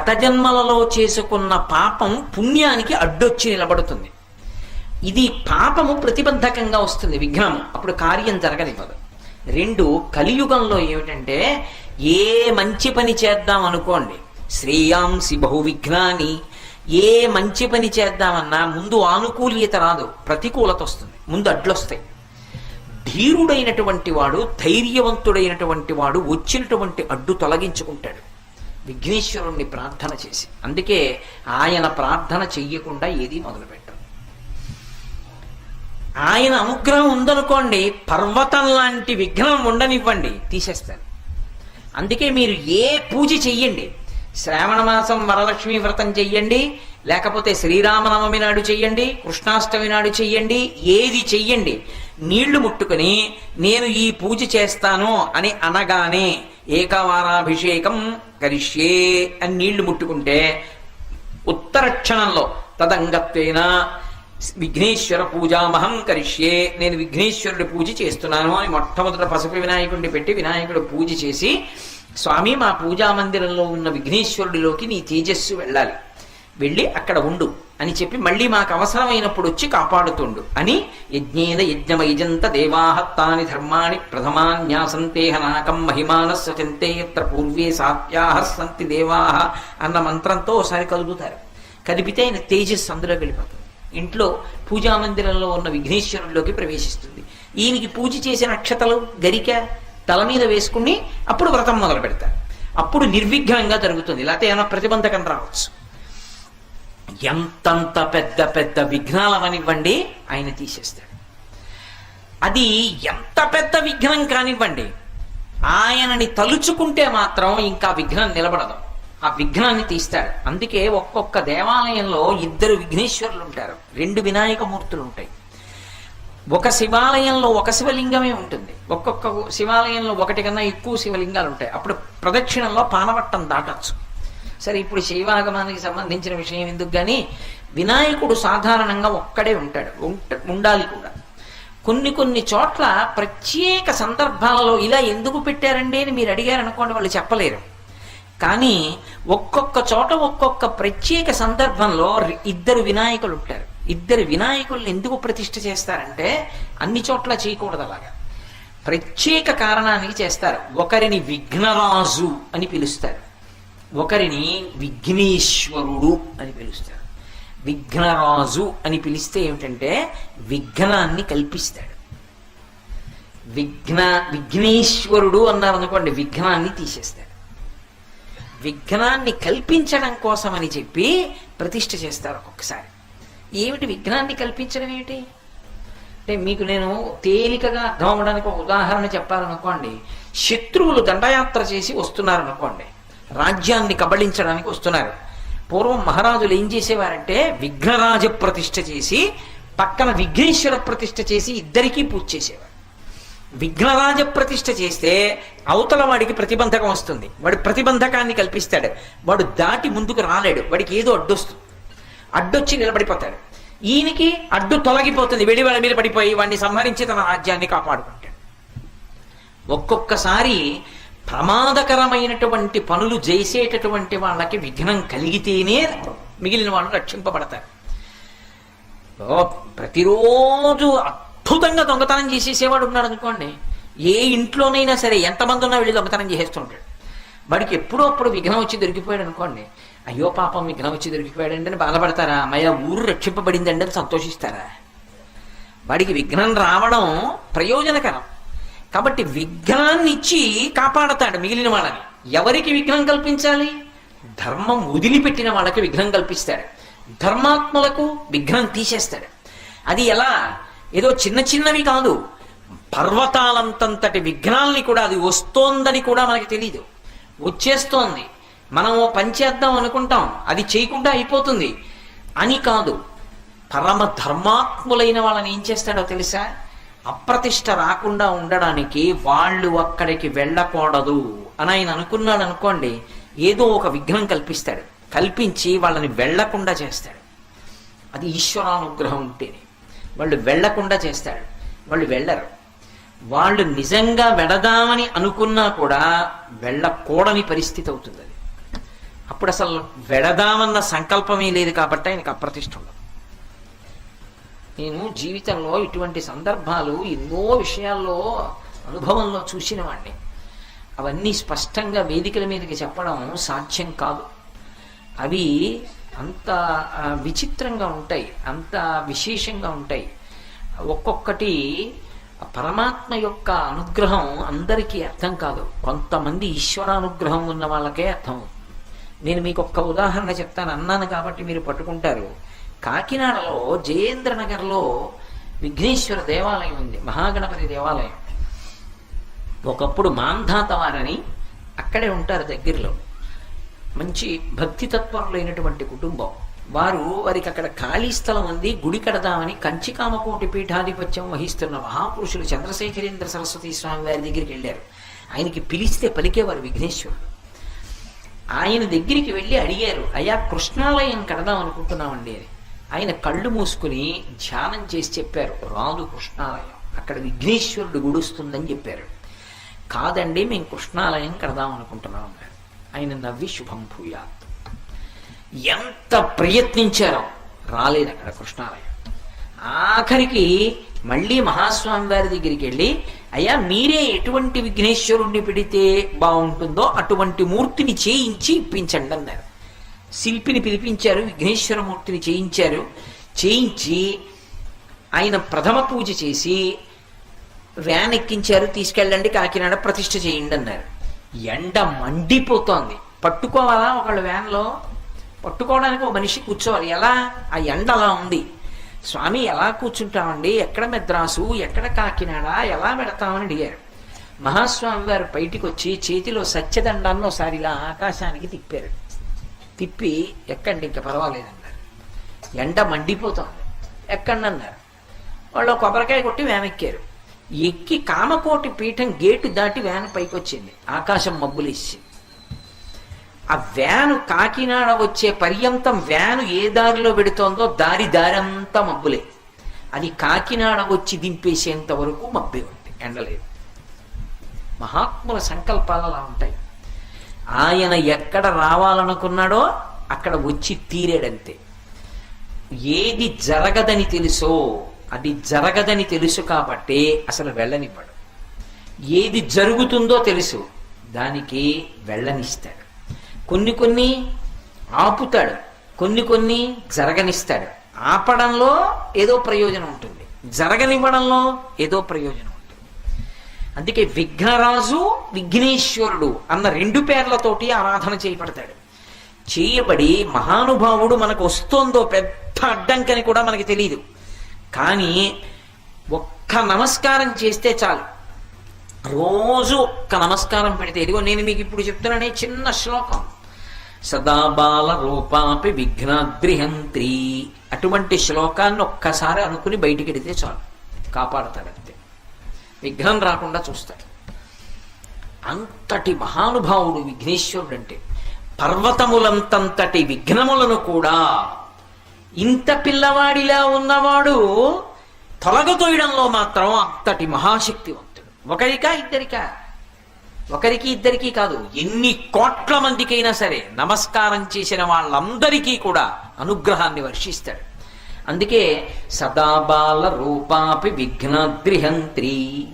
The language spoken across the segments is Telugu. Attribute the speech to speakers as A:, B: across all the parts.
A: గత జన్మలలో చేసుకున్న పాపం పుణ్యానికి అడ్డొచ్చి నిలబడుతుంది. ఇది పాపము ప్రతిబంధకంగా వస్తుంది విఘ్నం అప్పుడు కార్యం జరగనివ్వదు రెండు కలియుగంలో ఏమిటంటే ఏ మంచి పని చేద్దాం అనుకోండి శ్రేయాంసి బహువిఘ్నాని ఏ మంచి పని చేద్దామన్నా ముందు ఆనుకూల్యత రాదు ప్రతికూలత వస్తుంది ముందు అడ్లొస్తాయి. ధీరుడైనటువంటి వాడు ధైర్యవంతుడైనటువంటి వాడు వచ్చినటువంటి అడ్డు తొలగించుకుంటాడు. విఘ్నేశ్వరుణ్ణి ప్రార్థన చేసి. అందుకే ఆయన ప్రార్థన చెయ్యకుండా ఏది మొదలుపెట్టరు. ఆయన అనుగ్రహం ఉందనుకోండి పర్వతం లాంటి విఘ్నం ఉండనివ్వండి తీసేస్తారు అందుకే మీరు ఏ పూజ చెయ్యండి శ్రావణ మాసం వరలక్ష్మి వ్రతం చెయ్యండి లేకపోతే శ్రీరామనవమి నాడు చెయ్యండి కృష్ణాష్టమి నాడు చెయ్యండి ఏది చెయ్యండి నీళ్ళు ముట్టుకొని నేను ఈ పూజ చేస్తాను అని అనగానే ఏకవారాభిషేకం కరిష్యే అని నీళ్ళు ముట్టుకుంటే ఉత్తర క్షణంలో తదంగత్వైన విఘ్నేశ్వర పూజామహం కరిష్యే. నేను విఘ్నేశ్వరుడి పూజ చేస్తున్నాను అని మొట్టమొదట పసుపు వినాయకుడిని పెట్టి వినాయకుడు పూజ చేసి స్వామి మా పూజా మందిరంలో ఉన్న విఘ్నేశ్వరుడిలోకి నీ తేజస్సు వెళ్ళాలి. వెళ్ళి అక్కడ ఉండు అని చెప్పి మళ్ళీ మాకు అవసరమైనప్పుడు వచ్చి కాపాడుతుండు. అని యజ్ఞేన యజ్ఞమైజంత దేవాహత్తాని ధర్మాణి ప్రథమాన్యాసంతేహ నాకం మహిమానస్య చంతే పూర్వే సాత్యాహ సంతి దేవాహ అన్న మంత్రంతో ఒకసారి కలుగుతారు కదిపితే ఆయన తేజస్ అందులో వెళ్ళిపోతుంది. ఇంట్లో పూజా మందిరంలో ఉన్న విఘ్నేశ్వరుల్లోకి ప్రవేశిస్తుంది. ఈయనకి పూజ చేసిన అక్షతలు గరిక తల మీద వేసుకుని అప్పుడు వ్రతం మొదలు పెడతారు అప్పుడు నిర్విఘ్నంగా జరుగుతుంది. లేకపోతే ఏమైనా ప్రతిబంధకం రావచ్చు. ఎంతంత పెద్ద పెద్ద విఘ్నాలవనివ్వండి ఆయన తీసేస్తాడు. అది ఎంత పెద్ద విఘ్నం కానివ్వండి ఆయనని తలుచుకుంటే మాత్రం ఇంకా విఘ్నం నిలబడదు. ఆ విఘ్నాన్ని తీస్తాడు. అందుకే ఒక్కొక్క దేవాలయంలో ఇద్దరు విఘ్నేశ్వరులు ఉంటారు. రెండు వినాయక మూర్తులు ఉంటాయి. ఒక శివాలయంలో ఒక శివలింగమే ఉంటుంది. ఒక్కొక్క శివాలయంలో ఒకటి కన్నా ఎక్కువ శివలింగాలు ఉంటాయి. అప్పుడు ప్రదక్షిణంలో పానవట్టం దాటచ్చు. సరే ఇప్పుడు శైవాగమానికి సంబంధించిన విషయం ఎందుకు కానీ వినాయకుడు సాధారణంగా ఒక్కడే ఉంటాడు. ఉండాలి కూడా. కొన్ని కొన్ని చోట్ల ప్రత్యేక సందర్భాలలో ఇలా ఎందుకు పెట్టారండి అని మీరు అడిగారు అనుకోండి వాళ్ళు చెప్పలేరు. కానీ ఒక్కొక్క చోట ఒక్కొక్క ప్రత్యేక సందర్భంలో ఇద్దరు వినాయకులు ఉంటారు. ఇద్దరు వినాయకుల్ని ఎందుకు ప్రతిష్ఠ చేస్తారంటే అన్ని చోట్ల చేయకూడదు అలాగా. ప్రత్యేక కారణానికి చేస్తారు. ఒకరిని విఘ్నరాజు అని పిలుస్తారు. ఒకరిని విఘ్నేశ్వరుడు అని పిలుస్తారు. విఘ్నరాజు అని పిలిస్తే ఏమిటంటే విఘ్నాన్ని కల్పిస్తాడు. విఘ్న విఘ్నేశ్వరుడు అన్నారు అనుకోండి విఘ్నాన్ని తీసేస్తాడు. విఘ్నాన్ని కల్పించడం కోసమని చెప్పి ప్రతిష్ఠ చేస్తారు ఒక్కొక్కసారి ఏమిటి విఘ్నాన్ని కల్పించడం ఏమిటి? అంటే మీకు నేను తేలికగా అర్థం అవ్వడానికి ఒక ఉదాహరణ చెప్పాలనుకోండి. శత్రువులు దండయాత్ర చేసి వస్తున్నారు అనుకోండి రాజ్యాన్ని కబళించడానికి వస్తున్నారు. పూర్వం మహారాజులు ఏం చేసేవారంటే విఘ్నరాజ ప్రతిష్ఠ చేసి పక్కన విఘ్నేశ్వర ప్రతిష్ఠ చేసి ఇద్దరికీ పూజ చేసేవారు. విఘ్నరాజ ప్రతిష్ఠ చేస్తే అవతల వాడికి ప్రతిబంధకం వస్తుంది. వాడు ప్రతిబంధకాన్ని కల్పిస్తాడు. వాడు దాటి ముందుకు రాలేడు. వాడికి ఏదో అడ్డొస్తుంది. అడ్డొచ్చి నిలబడిపోతాడు. ఈయనకి అడ్డు తొలగిపోతుంది. వెడి వాళ్ళ మీద పడిపోయి వాడిని సంహరించి తన రాజ్యాన్ని కాపాడుకుంటాడు. ఒక్కొక్కసారి ప్రమాదకరమైనటువంటి పనులు చేసేటటువంటి వాళ్ళకి విఘ్నం కలిగితేనే మిగిలిన వాళ్ళు రక్షింపబడతారు. ప్రతిరోజు అద్భుతంగా దొంగతనం చేసేసేవాడు ఉన్నాడు అనుకోండి. ఏ ఇంట్లోనైనా సరే ఎంతమంది ఉన్నా వెళ్ళి దొంగతనం చేసేస్తుంటాడు. వాడికి ఎప్పుడో అప్పుడు విఘ్నం వచ్చి దొరికిపోయాడు అనుకోండి. అయ్యో పాపం విఘ్నం వచ్చి దొరికిపోయాడండి అని బాధపడతారా? అమ్మయ్య ఊరు రక్షింపబడిందండి అని సంతోషిస్తారా? వాడికి విఘ్నం రావడం ప్రయోజనకరం. కాబట్టి విఘ్నాన్ని ఇచ్చి కాపాడతాడు మిగిలిన వాళ్ళని. ఎవరికి విఘ్నం కల్పించాలి? ధర్మం వదిలిపెట్టిన వాళ్ళకి విఘ్నం కల్పిస్తాడు. ధర్మాత్మలకు విఘ్నం తీసేస్తాడు. అది ఎలా? ఏదో చిన్న చిన్నవి కాదు. పర్వతాలంతంతటి విఘ్నాల్ని కూడా అది వస్తోందని కూడా మనకి తెలియదు వచ్చేస్తోంది. మనం ఓ పని చేద్దాం అనుకుంటాం. అది చేయకుండా అయిపోతుంది. అని కాదు. పరమ ధర్మాత్ములైన వాళ్ళని ఏం చేస్తాడో తెలుసా? అప్రతిష్ట రాకుండా ఉండడానికి వాళ్ళు అక్కడికి వెళ్ళకూడదు అని ఆయన అనుకున్నాడు అనుకోండి ఏదో ఒక విఘ్నం కల్పిస్తాడు. కల్పించి వాళ్ళని వెళ్ళకుండా చేస్తాడు. అది ఈశ్వరానుగ్రహం ఉంటేనే. వాళ్ళు వెళ్ళకుండా చేస్తాడు. వాళ్ళు వెళ్ళరు. వాళ్ళు నిజంగా వెడదామని అనుకున్నా కూడా వెళ్ళకూడని పరిస్థితి అవుతుంది అది. అప్పుడు అసలు వెడదామన్న సంకల్పమే లేదు కాబట్టి ఆయనకు అప్రతిష్ట ఉండదు. నేను జీవితంలో ఇటువంటి సందర్భాలు ఎన్నో విషయాల్లో అనుభవంలో చూసిన వాడిని అవన్నీ స్పష్టంగా వేదికల మీదకి చెప్పడం సాధ్యం కాదు. అవి అంత విచిత్రంగా ఉంటాయి అంత విశేషంగా ఉంటాయి. ఒక్కొక్కటి పరమాత్మ యొక్క అనుగ్రహం అందరికీ అర్థం కాదు. కొంతమంది ఈశ్వరానుగ్రహం ఉన్న వాళ్ళకే అర్థం. నేను మీకు ఒక్క ఉదాహరణ చెప్తాను. అన్నాను కాబట్టి మీరు పట్టుకుంటారు. కాకినాడలో జయేంద్ర నగర్లో విఘ్నేశ్వర దేవాలయం ఉంది మహాగణపతి దేవాలయం. ఒకప్పుడు మాంధాత వారని అక్కడే ఉంటారు దగ్గరలో. మంచి భక్తి తత్పరులైనటువంటి కుటుంబం. వారు వారికి అక్కడ ఖాళీ స్థలం ఉంది గుడి కడదామని కంచికామకోటి పీఠాధిపత్యం వహిస్తున్న మహాపురుషులు చంద్రశేఖరేంద్ర సరస్వతి స్వామి వారి దగ్గరికి వెళ్ళారు. ఆయనకి పిలిస్తే పలికేవారు విఘ్నేశ్వరుడు. ఆయన దగ్గరికి వెళ్ళి అడిగారు అయ్యా కృష్ణాలయం కడదాం అనుకుంటున్నామండి అని. ఆయన కళ్ళు మూసుకుని ధ్యానం చేసి చెప్పారు. రాదు కృష్ణాలయం. అక్కడ విఘ్నేశ్వరుడు గుడుస్తుందని చెప్పారు. కాదండి మేము కృష్ణాలయం కడదాం అనుకుంటున్నాం అన్నారు. ఆయన నవ్వి శుభం భూయాత్. ఎంత ప్రయత్నించారో! రాలేదు అక్కడ కృష్ణాలయం. ఆఖరికి మళ్ళీ మహాస్వామి వారి దగ్గరికి వెళ్ళి అయ్యా మీరే ఎటువంటి విఘ్నేశ్వరుణ్ణి పెడితే బాగుంటుందో అటువంటి మూర్తిని చేయించి ఇప్పించండి అన్నారు. శిల్పిని పిలిపించారు విఘ్నేశ్వర మూర్తిని చేయించారు. చేయించి ఆయన ప్రథమ పూజ చేసి వ్యాన్ ఎక్కించారు తీసుకెళ్ళండి కాకినాడ ప్రతిష్ఠ చేయండి అన్నారు. ఎండ మండిపోతోంది. పట్టుకోవాలా ఒకళ్ళు వ్యాన్లో? పట్టుకోవడానికి ఒక మనిషి కూర్చోవాలి. ఎలా? ఆ ఎండ అలా ఉంది. స్వామి ఎలా కూర్చుంటామండి? ఎక్కడ మెద్రాసు? ఎక్కడ కాకినాడ? ఎలా పెడతామని అడిగారు. మహాస్వామి వారు బయటికి వచ్చి చేతిలో సత్యదండాన్ని ఒకసారి ఇలా ఆకాశానికి తిప్పారు. తిప్పి ఎక్కండి ఇంకా పర్వాలేదన్నారు. ఎండ మండిపోతోంది. ఎక్కండి అన్నారు వాళ్ళు కొబ్బరికాయ కొట్టి వ్యాన్ ఎక్కారు ఎక్కి కామకోటి పీఠం గేటు దాటి వ్యాన్ పైకి వచ్చింది ఆకాశం మబ్బులేసి ఆ వ్యాను కాకినాడ వచ్చే పర్యంతం వ్యాను ఏ దారిలో పెడుతోందో దారి దారంతా మబ్బులే. అది కాకినాడ వచ్చి దింపేసేంత వరకు మబ్బే ఉంది. ఎండలేదు మహాత్ముల సంకల్పాలు అలా ఉంటాయి. ఆయన ఎక్కడ రావాలనుకున్నాడో అక్కడ వచ్చి తీరేడంతే. ఏది జరగదని తెలుసో అది జరగదని తెలుసు కాబట్టి అసలు వెళ్ళనివ్వడు. ఏది జరుగుతుందో తెలుసు దానికి వెళ్ళనిస్తాడు. కొన్ని కొన్ని ఆపుతాడు కొన్ని కొన్ని జరగనిస్తాడు. ఆపడంలో ఏదో ప్రయోజనం ఉంటుంది. జరగనివ్వడంలో ఏదో ప్రయోజనం అందుకే విఘ్నరాజు విఘ్నేశ్వరుడు అన్న రెండు పేర్లతోటి ఆరాధన చేయబడతాడు. చేయబడి మహానుభావుడు మనకు వస్తోందో పెద్ద అడ్డంకని కూడా మనకి తెలియదు కానీ ఒక్క నమస్కారం చేస్తే చాలు. రోజు ఒక్క నమస్కారం పెడితే ఇదిగో నేను మీకు ఇప్పుడు చెప్తున్నానే చిన్న శ్లోకం. సదా బాల రూపాపి విఘ్నాద్రిహంత్రి. అటువంటి శ్లోకాన్ని ఒక్కసారి అనుకుని బయటికి వెడితే చాలు. కాపాడతాడంతే. విఘ్నం రాకుండా చూస్తాడు అంతటి మహానుభావుడు విఘ్నేశ్వరుడు అంటే పర్వతములంతంతటి విఘ్నములను కూడా ఇంత పిల్లవాడిలా ఉన్నవాడు తొలగతోయడంలో మాత్రం అంతటి మహాశక్తివంతుడు. ఒకరికా ఇద్దరికా? ఒకరికి ఇద్దరికి కాదు ఎన్ని కోట్ల మందికైనా సరే నమస్కారం చేసిన వాళ్ళందరికీ కూడా అనుగ్రహాన్ని వర్షిస్తాడు. అందుకే సదాబాల రూపాపి విఘ్నద్రిహంత్రి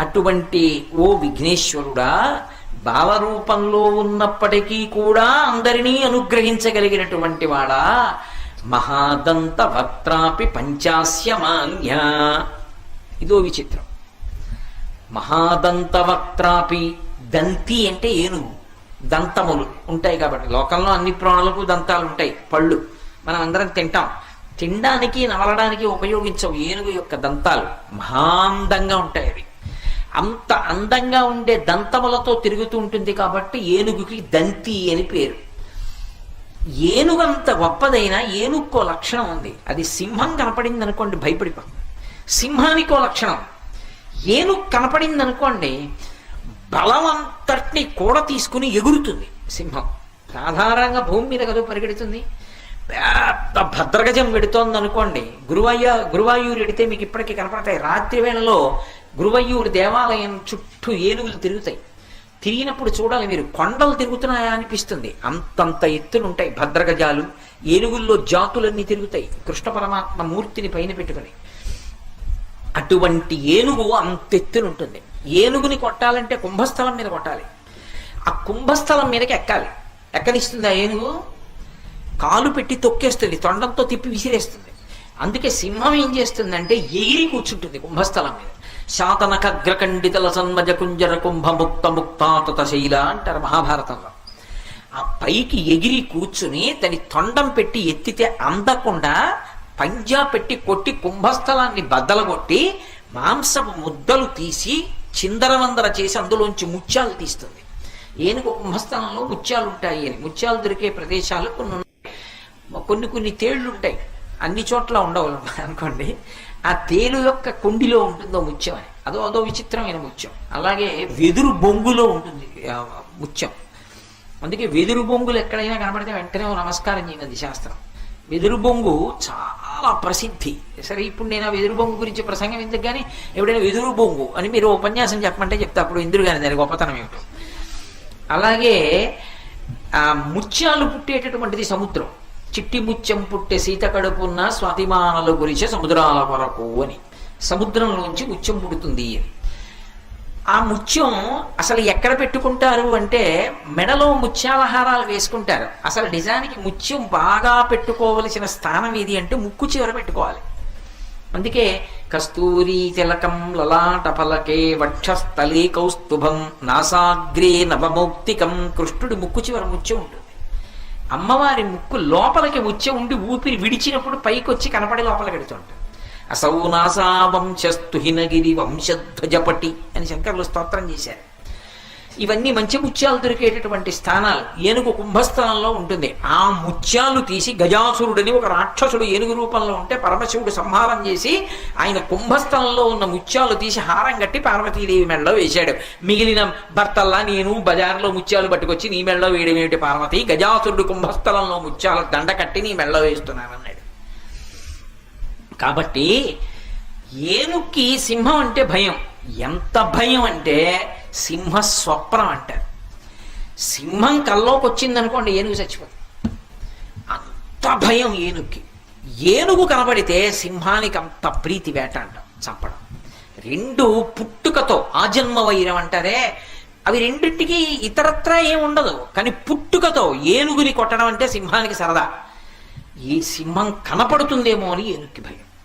A: అటువంటి ఓ విఘ్నేశ్వరుడా బాలరూపంలో ఉన్నప్పటికీ కూడా అందరినీ అనుగ్రహించగలిగినటువంటి వాడా. మహాదంత వక్త్రాపి పంచాస్యమాన్య. ఇదో విచిత్రం. మహాదంత వక్త్రాపి దంతి అంటే ఏనుగు దంతములు ఉంటాయి కాబట్టి. లోకంలో అన్ని ప్రాణులకు దంతాలు ఉంటాయి పళ్ళు. మనం అందరం తింటాం. తినడానికి నవలడానికి ఉపయోగించవు ఏనుగు యొక్క దంతాలు. మహాందంగా ఉంటాయి అవి. అంత అందంగా ఉండే దంతములతో తిరుగుతూ ఉంటుంది కాబట్టి ఏనుగుకి దంతి అని పేరు. ఏనుగు అంత గొప్పదైనా ఏనుక్కో లక్షణం ఉంది. అది సింహం కనపడింది అనుకోండి భయపడిపో సింహానికో లక్షణం. ఏనుగు కనపడింది అనుకోండి బలం అంతటిని కూడా తీసుకుని ఎగురుతుంది సింహం. సాధారణంగా భూమి మీద కదా పరిగెడుతుంది. పెద్ద భద్రగజం వెడుతోంది అనుకోండి గురువయ్య గురువాయూరు ఎడితే మీకు ఇప్పటికీ కనపడతాయి. రాత్రి వేళలో గురువయ్యూరు దేవాలయం చుట్టూ ఏనుగులు తిరుగుతాయి. తిరిగినప్పుడు చూడాలి మీరు కొండలు తిరుగుతున్నాయా అనిపిస్తుంది. అంతంత ఎత్తులు ఉంటాయి భద్రగజాలు. ఏనుగుల్లో జాతులన్నీ తిరుగుతాయి. కృష్ణ పరమాత్మ మూర్తిని పైన పెట్టుకుని. అటువంటి ఏనుగు అంత ఎత్తున ఉంటుంది ఏనుగుని కొట్టాలంటే కుంభస్థలం మీద కొట్టాలి. ఆ కుంభస్థలం మీదకి ఎక్కాలి. ఎక్కనిస్తుంది ఆ ఏనుగు? కాలు పెట్టి తొక్కేస్తుంది తొండంతో తిప్పి విసిరేస్తుంది. అందుకే సింహం ఏం చేస్తుందంటే ఎగిరి కూర్చుంటుంది కుంభస్థలం మీద. శాతనకగ్రకండితల సన్మజ కుంజర కుంభ ముక్త ముక్తాతత శైల అంటారు మహాభారతంలో. ఆ పైకి ఎగిరి కూర్చుని దాని తొండం పెట్టి ఎత్తితే అందకుండా పంజా పెట్టి కొట్టి కుంభస్థలాన్ని బద్దలగొట్టి మాంసపు ముద్దలు తీసి చిందరవందర చేసి అందులోంచి ముత్యాలు తీస్తుంది. ఏనుగు కుంభస్థలంలో ముత్యాలు ఉంటాయి అని ముత్యాలు దొరికే ప్రదేశాలు కొన్ని కొన్ని కొన్ని తేళ్ళు ఉంటాయి అన్ని చోట్ల ఉండవు అనుకోండి. ఆ తేలు యొక్క కుండిలో ఉంటుందో ముత్యం అని. అదో అదో విచిత్రమైన ముత్యం. అలాగే వెదురు బొంగులో ఉంటుంది ముత్యం. అందుకే వెదురు బొంగులు ఎక్కడైనా కనబడితే వెంటనే నమస్కారం చేయనది శాస్త్రం. వెదురు బొంగు చాలా ప్రసిద్ధి. సరే ఇప్పుడు నేను ఆ వెదురు బొంగు గురించి ప్రసంగం ఎందుకు కానీ ఎప్పుడైనా వెదురు బొంగు అని మీరు ఉపన్యాసం చెప్పమంటే చెప్తా. అప్పుడు ఇందురు కానీ దాని గొప్పతనం ఏమిటో. అలాగే ఆ ముత్యాలు పుట్టేటటువంటిది సముద్రం. చిట్టి ముత్యం పుట్టే సీత కడుపున్న స్వాతిమానలు గురిచే సముద్రాల వరకు అని. సముద్రంలోంచి ముత్యం పుడుతుంది. అని ఆ ముత్యం అసలు ఎక్కడ పెట్టుకుంటారు అంటే మెడలో ముత్యాలహారాలు వేసుకుంటారు. అసలు నిజానికి ముత్యం బాగా పెట్టుకోవలసిన స్థానం ఏది అంటే ముక్కు చివర పెట్టుకోవాలి. అందుకే కస్తూరి తిలకం లలాట ఫలకే వక్షస్థలే కౌస్తుభం నాసాగ్రే నవమౌక్తికం కృష్ణుడి ముక్కు చివర ముత్యం ఉంటుంది. అమ్మవారి ముక్కు లోపలికి వచ్చే ఉండి ఊపిరి విడిచినప్పుడు పైకి వచ్చి కనపడి లోపల పెడుతుంటారు అసౌ నాసా వంశధ్వజపటి అని శంకర్లు స్తోత్రం చేశారు. ఇవన్నీ మంచి ముత్యాలు దొరికేటటువంటి స్థానాలు. ఏనుగు కుంభస్థలంలో ఉంటుంది. ఆ ముత్యాలు తీసి గజాసురుడని ఒక రాక్షసుడు ఏనుగు రూపంలో ఉంటే పరమశివుడు సంహారం చేసి ఆయన కుంభస్థలంలో ఉన్న ముత్యాలు తీసి హారం కట్టి పార్వతీదేవి మెడలో వేశాడు. మిగిలిన భర్తల్లా నేను బజార్లో ముత్యాలు పట్టుకొచ్చి నీ మెడలో వేయడం ఏమిటి పార్వతి? గజాసురుడు కుంభస్థలంలో ముత్యాల దండ కట్టి నీ మెడలో వేస్తున్నానన్నాడు. కాబట్టి ఏనుక్కి సింహం అంటే భయం. ఎంత భయం అంటే సింహ స్వప్నం అంటారు. సింహం కల్లోకి వచ్చిందనుకోండి ఏనుగు చచ్చిపోతుంది. అంత భయం ఏనుగుకి. ఏనుగు కనబడితే సింహానికి అంత ప్రీతి వేట అంటాం చంపడం. రెండు పుట్టుకతో ఆజన్మ వైరం అంటారే అవి రెండింటికి ఇతరత్రా ఏం ఉండదు. కానీ పుట్టుకతో ఏనుగుని కొట్టడం అంటే సింహానికి సరదా. ఈ సింహం కనపడుతుందేమో అని ఏనుక్కి భయం.